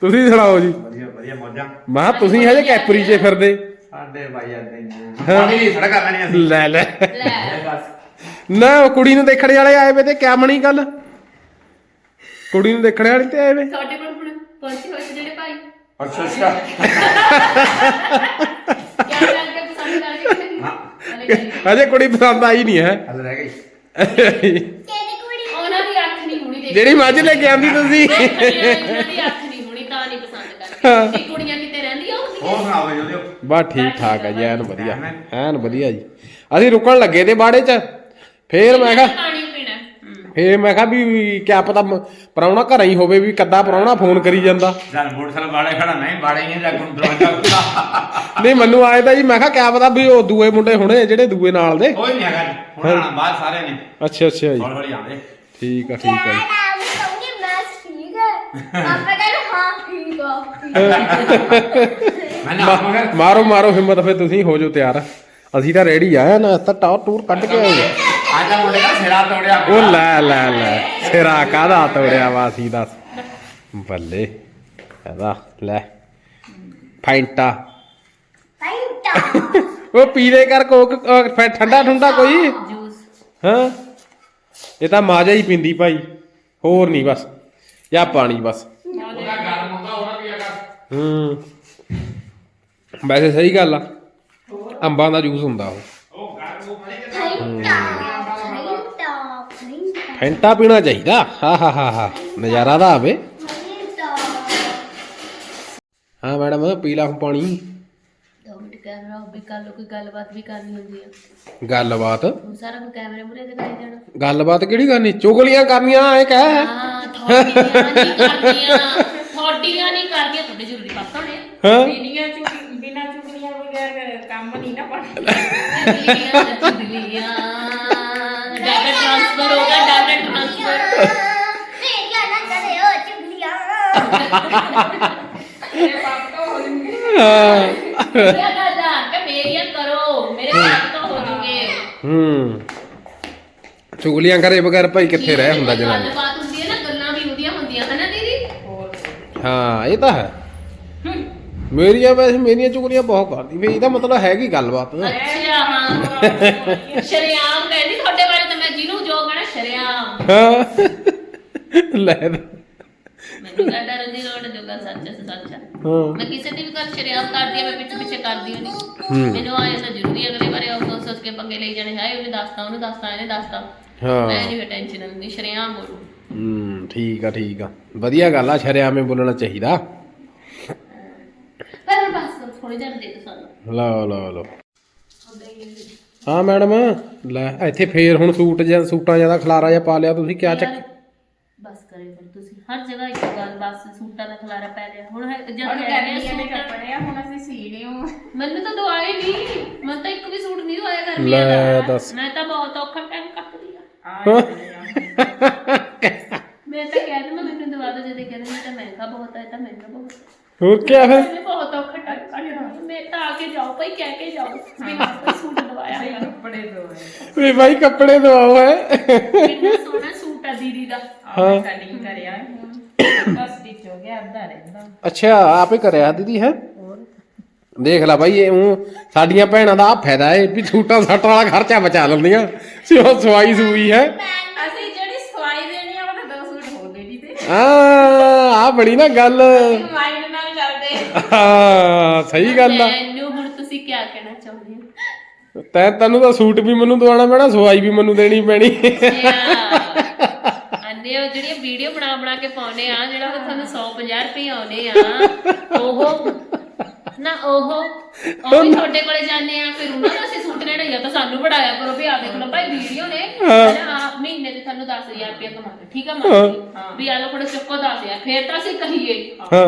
ਤੁਸੀਂ ਸੁਣਾਓ ਜੀ? ਵਧੀਆ ਵਧੀਆ ਮੌਜਾਂ। ਮੈਂ ਕਿਹਾ ਤੁਸੀਂ ਹਜੇ ਕੈਪਰੀ 'ਚ ਫਿਰਦੇ। ਸਾਡੇ ਭਾਈ ਆਦੇ ਨਹੀਂ। ਸੜਕ ਕਰ ਲੈਣੀ ਅਸੀਂ। ਲੈ ਲੈ। ਲੈ। ਬਸ। ਨਾ ਉਹ ਕੁੜੀ ਨੂੰ ਦੇਖਣ ਵਾਲੇ ਆਏ ਵੇ ਤੇ ਕਿਆ ਬਣੀ ਗੱਲ ਕੁੜੀ ਨੂੰ ਦੇਖਣ ਵਾਲੀ ਤੇ ਆਏ ਵੇ? ਕੋਲ ਹੁਣ ਪਹੁੰਚੇ ਹੋਏ ਜਿਹੜੇ ਭਾਈ। ਅੱਛਾ ਅੱਛਾ। ਕਿਆ ਗੱਲ ਕੇ ਅਜੇ ਕੁੜੀ ਪਸੰਦ ਆਈ ਨਹੀਂ ਹੈ। ਹਲ ਰਹਿ ਗਈ। ਜਿਹੜੀ ਮੱਝ ਲੈ ਕੇ ਆਂਦੀ ਤੁਸੀਂ। ਉਹਨਾਂ ਬਾ ਠੀਕ ਠਾਕ ਹੈ ਜੀ ਐਨ ਵਧੀਆ। ਐਨ ਵਧੀਆ ਜੀ। ਅਸੀਂ ਰੁਕਣ ਲੱਗੇ ਤੇ ਬਾੜੇ 'ਚ। ਫੇਰ ਮੈਂ ਕਿਹਾ ਫੇ ਮੈਂ ਕਿਹਾ ਵੀ ਕਿਆ ਪਤਾ ਪਰਾਉਣਾ ਘਰ ਹੀ ਹੋਵੇ ਵੀ ਕੱਦਾ ਪਰਾਉਣਾ ਫੋਨ ਕਰੀ ਜਾਂਦਾ। ਜਾਨ ਮੋਟਰਸਾਈਕਲ ਵਾਲੇ ਖੜਾ ਨਹੀਂ ਵਾਲੇ ਹੀ ਜਾਂ ਕੋਈ ਦਰਵਾਜ਼ਾ ਨਹੀਂ ਮੈਨੂੰ ਆਏ ਤਾਂ ਜੀ ਮੈਂ ਕਿਹਾ ਕਿਆ ਪਤਾ ਵੀ ਉਹ ਦੂਏ ਮੁੰਡੇ ਹੁਣੇ ਜਿਹੜੇ ਦੂਏ ਨਾਲ ਦੇ। ਕੋਈ ਨਹੀਂ ਹੈਗਾ ਹੁਣ ਆਣਾ ਬਾਅਦ ਸਾਰੇ ਨੇ। ਅੱਛਾ ਅੱਛਾ ਜੀ। ਹੌਲੀ ਹੌਲੀ ਆਉਂਦੇ। ਠੀਕ ਆ ਠੀਕ ਆ ਜੀ। ਮਾਰੋ ਮਾਰੋ ਹਿੰਮਤ ਫੇ ਤੁਸੀਂ ਹੋ ਜਾਓ ਤਿਆਰ। ਅਸੀਂ ਤਾਂ ਰੈਡੀ ਆ ਨਾ ਤਾਂ ਟਾਰ ਟੂਰ ਕੱਢ ਕੇ ਆਏ। ਉਹ ਲੈ ਲੈ ਲੈ। ਸਿਰਾ ਕਾਦਾ ਤੋੜਿਆ ਵਾਸੀ ਦੱਸ। ਲੈ। ਫੈਂਟਾ। ਠੰਡਾ ਠੰਡਾ ਕੋਈ? ਜੂਸ। ਹਾਂ? ਇਹ ਤਾਂ ਮਾਜਾ ਹੀ ਪੀਂਦੀ ਭਾਈ। ਹੋਰ ਨਹੀਂ ਬਸ। ਜਾਂ ਪਾਣੀ ਬਸ। ਉਹਦਾ ਵੈਸੇ ਸਹੀ ਗੱਲ ਆ। ਅੰਬਾਂ ਦਾ ਜੂਸ ਹੁੰਦਾ ਉਹ। ਉਹ ਗਰਮ ਉਹ ਪਾਣੀ ਕਿਦਾਂ ਫੈਂਟਾ ਪੀਣਾ ਚਾਹੀਦਾ। ਹਾ ਹਾ ਹਾ ਹਾ। ਨਜ਼ਾਰਾ ਦਾ ਆਵੇ। ਹਾਂ ਮੈਡਮ ਪੀ ਲਾ ਪਾਣੀ। ਦੋ ਮਿੰਟ ਕੈਮਰਾ ਵੀ ਕਰ ਲੋ ਕੋਈ ਗੱਲਬਾਤ ਵੀ ਕਰਨੀ ਹੁੰਦੀ ਆ। ਗੱਲਬਾਤ? ਸਾਰਾ ਕੁਝ ਕੈਮਰੇ ਮੂਰੇ ਦਿਖਾਈ ਜਾਣਾ। ਗੱਲਬਾਤ ਕਿਹੜੀ ਕਰਨੀ? ਚੁਗਲੀਆਂ ਕਰਨੀਆਂ ਐ ਕਹਿ। ਹਾਂ ਥੋੜੀਆਂ ਨਹੀਂ ਕਰਨੀਆਂ। ਥੋੜੀਆਂ ਜ਼ਰੂਰੀ ਪਾਸਾ ਨੇ। ਹਾਂ। ਬਿਨਾਂ ਚੁਗਲੀ ਬਿਨਾਂ ਚੁਗਲੀਆਂ ਬਗੈਰ ਕੰਮ ਨਹੀਂ ਨਾ ਪੜਦਾ ਡਾਟਾ ਟ੍ਰਾਂਸਫਰ ਹੋਗਾ ਡਾਟਾ ਟ੍ਰਾਂਸਫਰ मेरी ना करे हो चुगलियां ਇਹ ਪਾਪਾ ਹੋ ਜਾਣਗੇ ਹਾਂ। ਕਿਆ ਗੱਲ ਆ ਕਿ ਮੇਰੀਆਂ ਕਰੋ ਮੇਰੇ ਹੱਥ ਤੋਂ ਹੋ ਜੂਗੇ ਹੂੰ ਚੁਗਲੀਆਂ ਕਰੇ ਬਗੈਰ ਭਾਈ ਕਿੱਥੇ ਰਹਿ ਹੁੰਦਾ ਜਨਾਨੀ ਗੱਲਬਾਤ ਹੁੰਦੀ ਹੈ ਨਾ ਗੱਲਾਂ ਵੀ ਹੁੰਦੀਆਂ ਹੁੰਦੀਆਂ ਹਨਾ ਦੀਦੀ ਹਾਂ ਇਹ ਤਾਂ ਹੈ ਮੇਰੀਆਂ ਵੈਸੇ ਮੇਰੀਆਂ ਚੁਗਲੀਆਂ ਬਹੁਤ ਕਰਦੀ ਵੀ ਇਹਦਾ ਮਤਲਬ ਹੈਗੀ ਗੱਲਬਾਤ ਅੱਛਾ ਹਾਂ ਸ਼ਰਿਆਮ ਕਹਿੰਦੀ ਤੁਹਾਡੇ ਹਾਂ। ਲੈ ਦੱਸ। ਮੈਨੂੰ ਤਾਂ ਡਰਨ ਦੀ ਲੋੜ ਜੋ ਗੱਲ ਸੱਚ ਹੈ ਸੱਚ ਹੈ। ਹਾਂ। ਮੈਂ ਕਿਸੇ ਦੀ ਵੀ ਗੱਲ ਸ਼ਰਿਆਮ ਕਰਦੀ ਆ ਮੈਂ ਪਿੱਛੇ ਪਿੱਛੇ ਕਰਦੀ ਨਹੀਂ ਮੈਨੂੰ ਆਇਆ ਤਾਂ ਜ਼ਰੂਰੀ ਅਗਲੇ ਬਾਰੇ ਉਹ ਸੋਚ ਸੋਚ ਕੇ ਪੰਗੇ ਲਈ ਜਾਣੇ। ਹਾਏ ਉਹਨੇ ਦੱਸਤਾ ਉਹਨੇ ਦੱਸਤਾ ਇਹਨੇ ਦੱਸਤਾ। ਹਾਂ। ਮੈਂ ਨਹੀਂ ਟੈਨਸ਼ਨ ਲੈਂਦੀ ਸ਼ਰਿਆਮ ਬੋਲੂ। ਹੂੰ ਠੀਕ ਆ ਠੀਕ ਆ। ਵਧੀਆ ਗੱਲ ਆ ਸ਼ਰਿਆਮੇ ਬੋਲਣਾ ਚਾਹੀਦਾ। ਪਰ ਬਸ ਥੋੜੇ ਜਿਹਾ ਦੇ ਦੋ ਸਾਨੂੰ। ਲਓ ਲਓ ਲਓ। ਹਾਂ ਮੈਡਮ। ਲੈ ਇੱਥੇ ਫੇਰ ਹੁਣ ਸੂਟ ਜਾਂ ਸੂਟਾਂ ਜ਼ਿਆਦਾ ਖਲਾਰਾ ਜਿਹਾ ਪਾ ਲਿਆ ਤੁਸੀਂ ਕਿਆ ਚੱਕ ਬਸ ਕਰੇ ਫਿਰ ਤੁਸੀਂ। ਹਰ ਜਗ੍ਹਾ ਇੱਕ ਗੱਲ ਬਸ ਸੂਟਾਂ ਦਾ ਖਲਾਰਾ ਪੈ ਰਿਹਾ ਹੁਣ ਹੈ- ਜਦ ਹੁਣ ਹੈਗੇ ਗਰਮੀਆਂ ਦੇ ਸੂਟ- ਕੱਪੜੇ ਆ ਹੁਣ ਅਸੀਂ ਸੀਣੇ ਹੋ ਮੈਨੂੰ ਤਾਂ ਦਵਾਈ ਨਹੀਂ। ਮੈਂ ਤਾਂ ਇੱਕ ਵੀ ਸੂਟ ਨਹੀਂ ਦਵਾਇਆ ਕਰਨੀ ਲੈ ਦੱਸ। ਮੈਂ ਤਾਂ ਬਹੁਤ ਔਖਾ ਟਾਈਮ ਕੱਟਦੀ ਆ ਆ ਮੈਂ ਤਾਂ ਕਹਿ ਦਵਾਂ ਮੈਨੂੰ ਦਵਾ ਦੋ ਜਦੇ ਕਹਿੰਦੇ ਮੈਂ ਤਾਂ ਮਹਿੰਗਾ ਬਹੁਤ ਹੈ ਇਹ ਤਾਂ ਮਹਿੰਗਾ ਬਹੁਤ ਹੈ ਹੋਰ ਕਿਆ ਫਿਰ? ਮੈਂ ਬਹੁਤ ਔਖਾ ਟਾਈਮ ਕੱਟਦਾ ਮੈਂ ਤਾਂ ਆ ਕੇ ਜਾਓ ਭਾਈ ਕਹਿ ਕੇ ਜਾਓ। ਵੀ ਮੈਂ ਕੋਈ ਸੂਟ ਦਵਾਇਆ ਹੈ ਕੱਪੜੇ ਦੋ ਵੀ ਭਾਈ ਕੱਪੜੇ ਦਵਾਓ ਹੈ। ਕਿੰਨਾ ਸੋਹਣਾ ਸੂਟ ਆ ਦੀਦੀ ਦਾ। ਹਾਂ। ਕਟਿੰਗ ਕਰਿਆ। ਬਸ ਸਟਿਚ ਹੋ ਗਿਆ ਅੱਧਾ ਰਹਿੰਦਾ। ਅੱਛਾ ਆਪੇ ਕਰਿਆ ਦੀਦੀ ਹੈ। ਦੇਖ ਲੈ ਭਾਈ ਇਹ ਊਂ ਸਾਡੀਆਂ ਭੈਣਾਂ ਦਾ ਆ ਫਾਇਦਾ ਏ ਵੀ ਸੂਟਾਂ ਸਾਟਾਂ ਵਾਲਾ ਖਰਚਾ ਬਚਾ ਲੈਂਦੀਆਂ। ਸਿਓ ਸਵਾਈ ਸੂਈ ਹੈ। ਅਸੀਂ ਜਿਹੜੀ ਸਫ਼ਾਈ ਦੇਣੀ ਆ ਉਹ ਤਾਂ ਦੋ ਸੂਟ ਹੋ ਗਏ ਤੇ ਆ ਆ ਬੜੀ ਨਾ ਗੱਲ। ਮਾਈਂਡ ਹਾਂ ਸਹੀ ਗੱਲ ਆ। ਮੈਨੂੰ ਹੁਣ ਤੁਸੀਂ ਕੀ ਕਹਿਣਾ ਚਾਹੁੰਦੇ ਹੋ? ਤੈ ਤੈਨੂੰ ਤਾਂ ਸੂਟ ਵੀ ਮੈਨੂੰ ਦਵਾਉਣਾ ਪੈਣਾ ਸਵਾਈ ਵੀ ਮੈਨੂੰ ਦੇਣੀ ਪੈਣੀ। ਅੰਨੇ ਉਹ ਜਿਹੜੀਆਂ ਵੀਡੀਓ ਬਣਾ ਬਣਾ ਕੇ ਪਾਉਨੇ ਆ ਜਿਹੜਾ ਉਹ ਤੁਹਾਨੂੰ 150 ਰੁਪਏ ਆਉਨੇ ਆ। ਉਹ ਨਾ ਉਹ ਉਹ ਵੀ ਤੁਹਾਡੇ ਕੋਲੇ ਜਾਂਦੇ ਆ ਫਿਰ ਉਹਨਾਂ ਦਾ ਅਸੀਂ ਸੂਟ ਲੈਣਾ ਜਾਂ ਤਾਂ ਸਾਨੂੰ ਬੜਾਇਆ ਕਰੋ ਵੀ ਆ ਦੇਖ ਲਓ ਭਾਈ ਵੀਡੀਓ ਨੇ। ਆ ਮਹੀਨੇ ਦੇ ਤੁਹਾਨੂੰ 10000 ਰੁਪਏ ਕਮਾਉਂਦੇ ਠੀਕ ਆ ਮੰਨ ਵੀ ਆ ਲੋ ਕੋਲ ਚੱਕੋ 10000 ਫਿਰ ਤਾਂ ਅਸੀਂ ਕਹੀਏ। ਹਾਂ।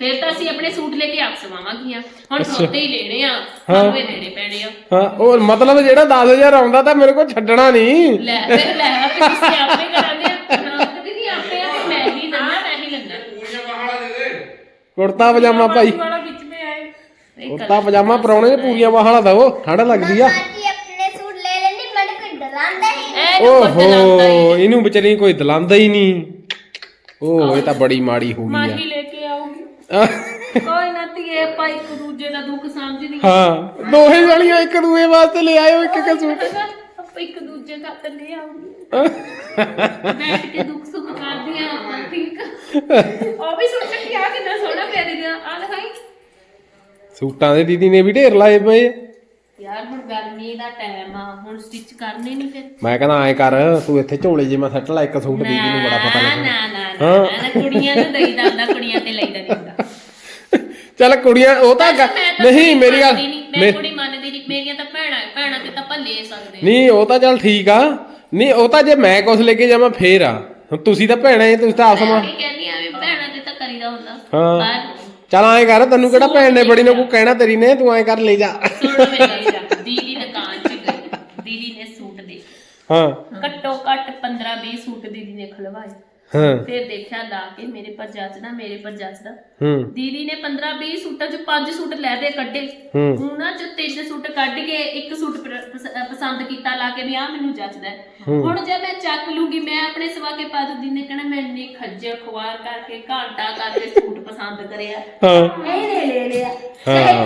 ਫਿਰ ਤਾਂ ਅਸੀਂ ਆਪਣੇ ਸੂਟ ਲੈ ਕੇ ਆਪ ਸਵਾਵਾਂਗੀਆਂ ਹੁਣ ਤੁਹਾਡੇ ਹੀ ਲੈਣੇ ਆ ਸਾਨੂੰ ਇਹ ਦੇਣੇ ਪੈਣੇ ਆ। ਹਾਂ ਉਹ ਮਤਲਬ ਜਿਹੜਾ 10000 ਆਉਂਦਾ ਤਾਂ ਮੇਰੇ ਕੋਲ ਛੱਡਣਾ ਨਹੀਂ। ਲੈ ਫਿਰ ਲੈ ਆਪੇ ਕਿਸੇ ਆਪੇ ਕਰਾਂਦੇ ਆ। ਨਾ ਕਦੀ ਨਹੀਂ ਆਪੇ ਆ ਵੀ ਮੈਂ ਹੀ ਲੈਣਾ ਮੈਂ ਹੀ ਲੈਣਾ। ਕੁੜਤਾ ਪਜਾਮਾ ਭਾਈ। ਵਾਲਾ ਵਿੱਚ ਮੇ ਆਏ। ਇਹ ਕੁੜਤਾ ਪਜਾਮਾ ਪਰਾਉਣੇ ਨੇ ਪੂਰੀਆਂ ਬਾਹਾਂ ਵਾਲਾ ਦਵੋ ਠੰਡ ਲੱਗਦੀ ਆ। ਬਾਕੀ ਆਪਣੇ ਸੂਟ ਲੈ ਲੈਣੀ ਮੈਨੂੰ ਕੋਈ ਡਰਾਉਂਦਾ ਹੀ ਨਹੀਂ। ਕੁੱਟ। ਓਹੋ ਇਹਨੂੰ ਵਿਚਾਰੀ ਨੂੰ ਕੋਈ ਦਲਾਂਦਾ ਹੀ ਨਹੀਂ। ਓਹ ਇਹ ਤਾਂ ਬੜੀ ਮਾੜੀ ਹੋ ਗਈ ਆ। ਕੋਈ ਨਾ ਧੀਏ ਆਪਾਂ ਇੱਕ ਦੂਜੇ ਦਾ ਦੁੱਖ ਸਮਝਦੀ ਹਾਂ ਦੋਹੇ ਜਣੀਆਂ ਇੱਕ ਦੂਏ ਵਾਸਤੇ ਲੈ ਆਇਓ ਇੱਕ ਇੱਕ ਸੂਟ। ਆਪਾਂ ਇੱਕ ਦੂਜੇ ਖਾਤਰ ਲੈ ਆਉਂਗੇ ਬੈਠ ਕੇ ਦੁੱਖ ਸੁੱਖ ਕਰਦੀਆਂ ਆਪਾਂ ਠੀਕ ਉਹ ਵੀ ਸੁਣ ਚੱਕੀ ਆ ਕਿੰਨਾ ਸੋਹਣਾ ਪਿਆ ਦੀਦੀ ਆ ਦਿਖਾਈ ਸੂਟਾਂ ਦੇ ਦੀਦੀ ਨੇ ਵੀ ਢੇਰ ਲਾਏ ਪਏ। ਯਾਰ ਹੁਣ ਗਰਮੀ ਦਾ ਟਾਈਮ ਆ ਹੁਣ ਸਟਿਚ ਕਰਨੇ ਨਹੀਂ ਫਿਰ। ਮੈਂ ਕਹਿੰਦਾ ਐ ਕਰ ਤੂੰ ਇੱਥੇ ਝੋਲੇ ਜੇ ਮੈਂ ਸੱਟ ਲੈ ਇੱਕ ਸੂਟ ਦੀਦੀ ਨੂੰ ਬੜਾ ਪਤਾ ਨਾ ਲੱਗਦਾ ਨਾ ਨਾ ਨਾ, ਨਾ ਕੁੜੀਆਂ ਨੂੰ ਦੇਈਦਾ ਹੁੰਦਾ ਕੁੜੀਆਂ ਤੇ ਲਈਦਾ ਨਹੀਂ ਹੁੰਦਾ। ਚੱਲ ਕੁੜੀਆਂ ਉਹ ਤਾਂ ਗ- ਮੈਂ ਤਾਂ ਨਹੀਂ ਮੇਰੀ ਗੱਲ ਮੰਨਦੀ ਨਹੀਂ, ਮੈਂ ਮੇ- ਕੁੜੀ ਮੰਨਦੀ ਨਹੀਂ ਮੇਰੀਆਂ ਤਾਂ ਭੈਣਾਂ ਭੈਣਾਂ ਤੇ ਤਾਂ ਆਪਾਂ ਲੈ ਸਕਦੇ ਹਾਂ। ਨਹੀਂ ਉਹ ਤਾਂ ਚੱਲ ਠੀਕ ਆ। ਨਹੀਂ ਉਹ ਤਾਂ ਜੇ ਮੈਂ ਕੁਛ ਲੈ ਕੇ ਜਾਵਾਂ ਫੇਰ ਆ। ਹੁਣ ਤੁਸੀਂ ਤਾਂ ਭੈਣਾਂ ਏ ਤੁਸੀਂ ਤਾਂ ਆਪ ਮੈਂ ਸਮਾਂ ਵੀ ਕਹਿੰਦੀ ਆ ਵੀ ਭੈਣਾਂ ਤੇ ਤਾਂ ਕਰੀਦਾ ਹੁੰਦਾ। ਹਾਂ। ਪਰ ਚੱਲ ਐਂ ਕਰ ਤੈਨੂੰ ਕਿਹੜਾ ਭੈਣ ਨੇ ਬੜੀ ਨੇ ਕੋਈ ਕਹਿਣਾ ਤੇਰੀ ਨੇ ਤੂੰ ਐਂ ਕਰ ਲੈ ਜਾ। ਸੁਣ ਮੇਰੀ ਗੱਲ ਦੀਦੀ ਦੁਕਾਨ 'ਚ ਗਈ ਦੀਦੀ ਨੇ ਸੂਟ ਦੇ ਹਾਂ। ਘੱਟੋ ਘੱਟ 15 20 ਸੂਟ ਦੀਦੀ ਨੇ ਖਲਵਾਏ। ਹਾਂ। ਫਿਰ ਦੇਖਿਆ ਲਾ ਕੇ ਮੇਰੇ ਪਰ ਜੱਚਦਾ ਮੇਰੇ ਪਰ ਜੱਚਦਾ ਹੂੰ। ਦੀਦੀ ਨੇ 15 20 ਸੂਟਾਂ 'ਚ ਪੰਜ ਸੂਟ ਲੈ ਦੇ ਕੱਢੇ। ਹੂੰ। ਉਹਨਾਂ 'ਚ ਤਿੰਨ ਸੂਟ ਕੱਢ ਕੇ ਇੱਕ ਸੂਟ ਪਰ- ਪਸ- ਅਹ ਪਸੰਦ ਕੀਤਾ ਲਾ ਕੇ ਵੀ ਆ ਮੈਨੂੰ ਜੱਚਦਾ ਹੈ। ਹੁਣ ਜੇ ਮੈਂ ਚੱਕ ਲੂੰਗੀ ਮੈਂ ਆਪਣੇ ਸਵਾ ਕੇ ਪਾ ਦੂੰ ਦੀਦੀ ਨੇ ਕਹਿਣਾ ਮੈਂ ਇੰਨੀ ਖੱਜਲ ਖੁਆਰ ਕਰਕੇ ਘਾਟਾ ਕਰਕੇ ਸੂਟ ਪਸੰਦ ਕਰਿਆ। ਹਾਂ। ਇਹ ਲੈ ਲੈ ਲਿਆ ਹਾਂ।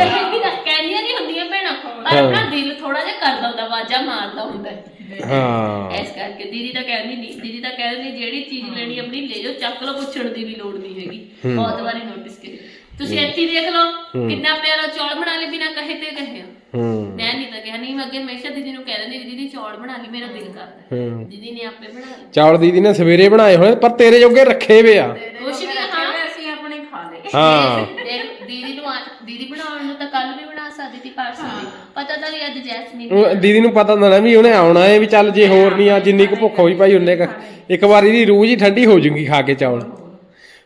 ਕਹਿੰਦੀਆਂ ਨਹੀਂ ਹੁੰਦੀਆਂ ਭੈਣਾਂ। ਪਰ ਆਪਣਾ ਦਿਲ ਥੋੜਾ ਜਿਹਾ ਕਰਦਾ ਹੁੰਦਾ ਵਾਜਾ ਮਾਰਦਾ ਹੁੰਦਾ ਹੈ। ਹਾਂ। ਇਸ ਕਰਕੇ ਦੀਦੀ ਤਾਂ ਕਹਿੰਦੀ ਨਹੀਂ ਦੀਦੀ ਤਾਂ ਕਹਿੰਦੀ ਜਿਹੜੀ ਚੀਜ਼ ਲੈਣੀ ਆਪਣੀ ਲੈ ਜਾਓ ਚੱਕ ਲਓ ਪੁੱਛਣ ਦੀ ਵੀ ਲੋੜ ਨਹੀਂ ਹੈਗੀ। ਬਹੁਤ ਵਾਰੀ ਨੋਟਿਸ ਕੀਤੀ। ਤੁਸੀਂ ਇੱਥੇ ਹੀ ਦੇਖ ਲਓ ਕਿੰਨਾ ਪਿਆਰਾ ਚੌਲ ਬਣਾ ਲਏ ਬਿਨਾ ਕਹੇ ਤੇ ਕਹੇ ਹੂੰ। ਮੈਂ ਨਹੀਂ ਤਾਂ ਕਿਹਾ ਨਹੀਂ ਮੈਂ ਅੱਗੇ ਹਮੇਸ਼ਾ ਦੀਦੀ ਨੂੰ ਕਹਿ ਦਿੰਦੀ ਵੀ ਦੀਦੀ ਚੌਲ ਬਣਾ ਲਈ ਮੇਰਾ ਦਿਲ ਕਰਦਾ ਹੂੰ। ਦੀਦੀ ਨੇ ਆਪੇ ਬਣਾ ਲਏ। ਚੌਲ ਦੀਦੀ ਨੇ ਸਵੇਰੇ ਬਣਾਏ ਹੋਏ ਪਰ ਤੇਰੇ ਜੋਗੇ ਰੱਖੇ ਵੇ ਆ। ਕੁਛ ਨਹੀਂ ਹਾਂ। ਅਸੀਂ ਆਪਣੇ ਖਾ ਲਏ। ਹਾਂ। ਦੇਖ ਦੀਦੀ ਨੂੰ ਆ- ਦੀਦੀ ਬਣਾਉਣ ਨੂੰ ਤਾਂ ਕੱਲ ਵੀ ਬਣਾ ਸਕਦੀ ਸੀ ਪਰਸੋਂ ਵੀ ਪਤਾ ਤਾਂ ਵੀ ਅੱਜ ਜੈਸਮੀਨ ਉਹ ਦੀਦੀ ਨੂੰ ਪਤਾ ਹੁੰਦਾ ਨਾ ਵੀ ਉਹਨੇ ਆਉਣਾ ਏ ਵੀ ਚੱਲ ਜੇ ਹੋਰ ਨਹੀਂ ਆ ਜਿੰਨੀ ਕੁ ਭੁੱਖ ਹੋਈ ਭਾਈ ਉਨੇ ਕੁ ਇੱਕ ਵਾਰੀ ਦੀ ਰੂਹ ਹੀ ਠੰਡੀ ਹੋ ਜੂਗੀ ਖਾ ਕੇ ਚੌਲ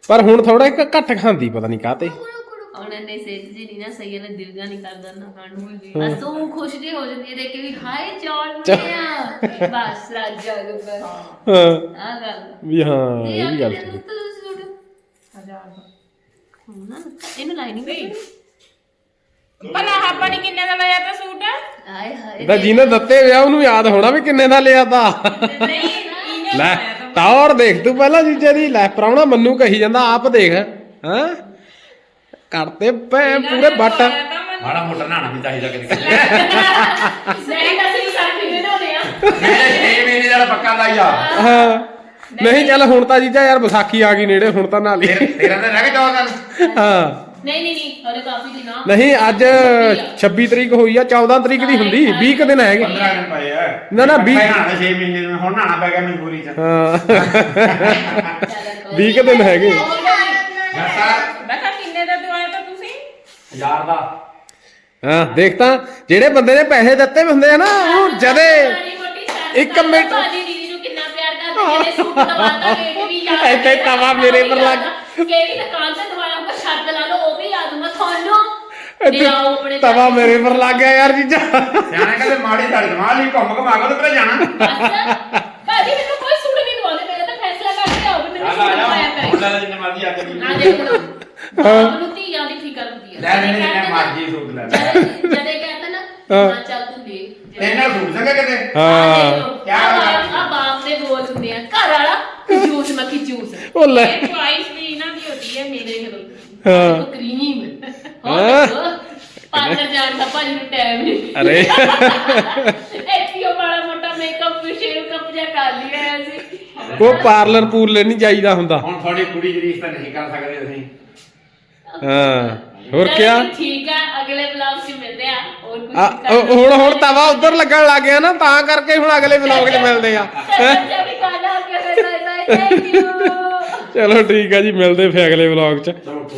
ਪਰ ਹੁਣ ਥੋੜਾ ਇੱਕ ਘੱਟ ਖਾਂਦੀ ਪਤਾ ਨਹੀਂ ਕਾਤੇ ਹੁਣ ਇਹਨੇ ਸੇਜ ਜੀ ਨਹੀਂ ਨਾ ਸਹੀ ਇਹਨੇ ਦਿਲ ਜਾ ਨਹੀਂ ਕਰਦਾ ਨਾ ਖਾਣ ਨੂੰ ਬਸ ਉਹ ਖੁਸ਼ ਜੀ ਹੋ ਜਾਂਦੀ ਹੈ ਦੇਖ ਕੇ ਵੀ ਹਾਏ ਚੌਲ ਬਣੇ ਆ। ਬਸ ਰਾਜਾ ਗੁੱਬਰ ਹਾਂ। ਆ ਗੱਲ। ਵੀ ਹਾਂ ਇਹ ਇਹ ਵੀ ਗੱਲ ਗੱਲ ਸਹੀ। ਹੁਣ ਨਾ ਇਹਨੂੰ ਲਾਈਨਿੰਗ ਦੇ ਭਲਾ ਆਪਾਂ ਨੇ ਕਿੰਨੇ ਦਾ ਲਿਆ ਤਾਂ ਸੂਟ? ਹਾਏ ਹਾਏ ਤਾਂ ਜਿਹਨੇ ਦਿੱਤੇ ਵਿਆ ਉਹਨੂੰ ਯਾਦ ਹੋਣਾ ਵੀ ਕਿੰਨੇ ਦਾ ਲਿਆ ਤਾ। ਨਹੀਂ ਇਹਨੇ ਲੈ ਟੌਰ ਦੇਖ ਤੂੰ ਪਹਿਲਾਂ ਜੀਜੇ ਦੀ ਲੈ ਪ੍ਰਾਹੁਣਾ ਮੰਨੂ ਕਹੀ ਜਾਂਦਾ ਆਪ ਦੇਖ ਹਾਂ? ਕੱਟਤੇ ਪੈ ਪੂਰੇ ਬੱਟ ਮਾੜਾ ਮੋਟਾ ਨਹਾਣਾ ਵੀ ਚਾਹੀਦਾ ਕਿਤੇ ਕਿਤੇ। ਨਹੀਂ ਅਸੀਂ ਸਾਥੀ ਦੇ ਹੋਣੇ ਆ ਮੇਰੇ 6 ਮਹੀਨੇ ਦਾ ਪੱਕਾ ਲਾਈ ਆ। ਹਾਂ। ਨਹੀਂ। ਚੱਲ ਹੁਣ ਤਾਂ ਜੀਜਾ ਯਾਰ ਵਿਸਾਖੀ ਆ ਗਈ ਨੇੜੇ ਹੁਣ ਤਾਂ ਨਾ ਲਈ। ਤੇਰੇ ਤਾਂ ਰਹਿ ਗਿਆ ਚੌਦਾਂ ਦਿਨ ਹਾਂ। ਨਹੀਂ ਨਹੀਂ ਨਹੀਂ ਹਲੇ ਕਾਫੀ ਦਿਨ ਆ। ਨਹੀਂ ਅੱਜ 26 ਤਰੀਕ ਹੋਈ ਆ 14 ਤਰੀਕ ਦੀ ਹੁੰਦੀ 20 ਕੁ ਦਿਨ ਹੈਗੇ। 15 ਦਿਨ ਪਏ ਆ। ਨਾ, ਨਾ, ਵੀਹ- ਮੈਂ ਨਹਾਣਾ 6 ਮਹੀਨੇ ਨੂੰ ਹੁਣ ਨਹਾਣਾ ਪੈ ਗਿਆ ਮਜਬੂਰੀ ਚ। ਹਾਂ 20 ਕੁ ਦਿਨ ਹੈਗੇ। ਮੈਂ ਕਿਹਾ ਕਿੰਨੇ ਦਾ ਦਵਾਇਆ ਤਾਂ ਤੁਸੀਂ? ਹਜ਼ਾਰ ਦਾ। ਹਾਂ ਦੇਖ ਤਾਂ ਜਿਹੜੇ ਬੰਦੇ ਨੇ ਪੈਸੇ ਦਿੱਤੇ ਵੀ ਹੁੰਦੇ ਆ ਨਾ ਉਹ ਜਦੇ ਇੱਕ ਮਿੰਟ। ਭਾਜੀ ਦੀਦੀ ਨੂੰ ਕਿੰਨਾ ਪਿਆਰ ਕਰਦੇ ਜਿਹੜੇ ਸੂਟ ਦਵਾਤਾ ਰੇਟ ਵੀ ਇੱਥੇ ਤਵਾ ਮੇਰੇ ਪਰ ਲੱਗ। ਕਿਹੜੀ ਦੁਕਾਨ ਤੇ ਦਵਾਇਆ ਉਹ ਸ਼ਰਤ ਲਾ ਲਓ ਉਹ ਵੀ ਯਾਦ ਹੋਊਗਾ ਤੁਹਾਨੂੰ ਇੱਥੇ ਲਿਆਓ ਆਪਣੇ ਤਵਾ ਮੇਰੇ ਪਰ ਲੱਗ ਗਿਆ ਯਾਰ ਜੀਜਾ ਸਿਆਣੇ ਕਹਿੰਦੇ ਮਾੜੀ ਧੜ ਜਮਾ ਲਈ ਘੁੰਮ ਘਮਾ ਕੇ ਤੇ ਫਿਰ ਜਾਣਾ। ਭਾਜੀ ਮੈਨੂੰ ਕੋਈ ਸੂਟ ਨਹੀਂ ਦਵਾਉਂਦੇ ਮੇਰਾ ਤਾਂ ਫੈਸਲਾ ਕਰਕੇ ਆਓ ਵੀ ਮੈਨੂੰ ਸੂਟ ਦਵਾਇਆ ਹੁਣ ਪੈ ਲੈ ਲੈ ਜਿੰਨੇ ਮਰਜ਼ੀ ਕੇ ਜੀ ਆ ਦੇਖੋ ਆਪ ਨੂੰ ਧੀਆਂ ਦੀ ਫਿਕਰ ਹੁੰਦੀ ਹੈ ਲੈ ਲੈ ਜਿੰਨੇ ਮਰਜ਼ੀ ਸੂਟ ਲੈ ਲੈ। ਜਦੇ ਕਹਿੰਦਾ ਨਾ ਹਾਂ। ਹਾਂ ਚੱਲ ਤੂੰ ਦੇ ਇਹਨਾਂ ਸੂਟ ਸੰਗਾ ਕਿਤੇ? ਹਾਂ। ਕਿਆ ਗੱਲ? ਆ ਬਾਪ ਦੇ ਬੋਲ ਹੁੰਦੇ ਆ ਘਰ ਵਾਲਾ ਕੰਜੂਸ ਮੱਖੀ ਜੂਸ। ਉਹ ਲੈ। ਇਹ ਚੁਆਇਸ ਵੀ ਇਹਨਾਂ ਦੀ ਹੁੰਦੀ ਹੈ ਮੇਰੇ ਵੱਲੋਂ। ਹਾਂ। ਕਰੀਮ ਹਾਂ। ਪਾਰਲਰ ਜਾਣ ਦਾ ਭਾਜੀ ਨੂੰ ਟਾਈਮ ਨਹੀਂ ਅਰੇ। ਐਤੀਓ ਬੜਾ ਮੋਟਾ ਮੇਕਅਪ ਸ਼ੇਵ ਕੱਪ ਜਿਹਾ ਕਰ ਲਿਆ ਸੀ। ਉਹ ਪਾਰਲਰ ਪੂਰਲਰ ਨਹੀਂ ਜਾਈਦਾ ਹੁੰਦਾ। ਹੁਣ ਤੁਹਾਡੀ ਕੁੜੀ ਰੀਸ ਤਾਂ ਨਹੀਂ ਕਰ ਸਕਦੇ ਅਸੀਂ। ਹਾਂ ਹੋਰ ਚਲੋ ਕਿਆ? ਜੀ, ਠੀਕ ਆ ਅਗਲੇ ਵਲੌਗ 'ਚ ਮਿਲਦੇ ਆ। ਹੋਰ ਕੁਝ ਆ, ਉਹ- ਹੁਣ ਹੁਣ ਤਵਾ ਉਧਰ ਲੱਗਣ ਲੱਗ ਗਿਆ ਨਾ ਤਾਂ ਕਰਕੇ ਹੁਣ ਅਗਲੇ ਵਲੌਗ 'ਚ ਮਿਲਦੇ ਆ। ਵੀ ਕਾਲਾ ਥੈਂਕ ਯੂ ਚਲੋ ਠੀਕ ਆ ਜੀ ਮਿਲਦੇ ਫੇ ਅਗਲੇ ਵਲੌਗ 'ਚ। ਚਲੋ